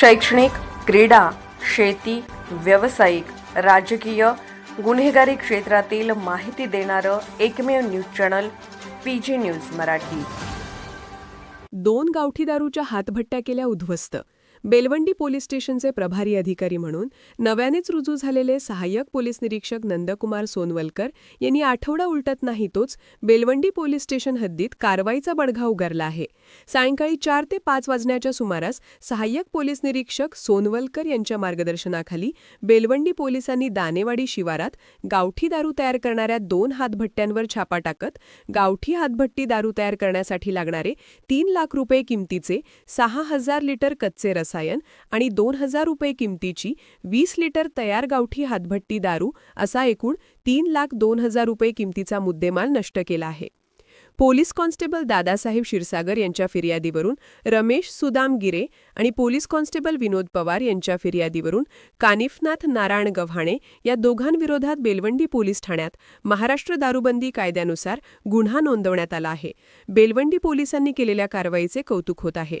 शैक्षणिक क्रीडा शेती व्यावसायिक राजकीय गुन्हेगारी क्षेत्रातील माहिती देणारं एकमेव news channel P G news Marathi. दोन गावठी दारूच्या हातभट्ट्या केल्या उद्ध्वस्त. बेलवंडी पोलीस स्टेशनचे प्रभारी अधिकारी म्हणून नव्यानेच रुजू झालेले सहाय्यक पोलीस निरीक्षक नंदकुमार सोनवलकर यांनी आठवडा उलटत नाही तोच बेलवंडी पोलीस स्टेशन हद्दीत कारवाईचा बडगा उगारला आहे. सायंकाळी चार ते पाच वाजण्याच्या सुमारास सहाय्यक पोलीस निरीक्षक सोनवलकर यांच्या मार्गदर्शनाखाली बेलवंडी पोलिसांनी दानेवाडी शिवारात गावठी दारू तयार करणाऱ्या दोन हातभट्ट्यांवर छापा टाकत गावठी हातभट्टी दारू तयार करण्यासाठी लागणारे तीन लाख रुपये किमतीचे सहा हजार लिटर कच्चे रसायन आणि दोन हजार रुपये किमतीची वीस लिटर तयार गावठी हातभट्टी दारू असा एकूण तीन लाख दोन हजार रुपये किमतीचा मुद्देमाल नष्ट केला आहे. पोलीस कॉन्स्टेबल दादासाहेब क्षीरसागर यांच्या फिर्यादीवरून रमेश सुदाम गिरे आणि पोलीस कॉन्स्टेबल विनोद पवार यांच्या फिर्यादीवरून कानिफनाथ नारायण गव्हाणे या दोघांविरोधात बेलवंडी पोलीस ठाण्यात महाराष्ट्र दारूबंदी कायद्यानुसार गुन्हा नोंदवण्यात आला आहे. बेलवंडी पोलिसांनी केलेल्या कारवाईचे कौतुक होत आहे.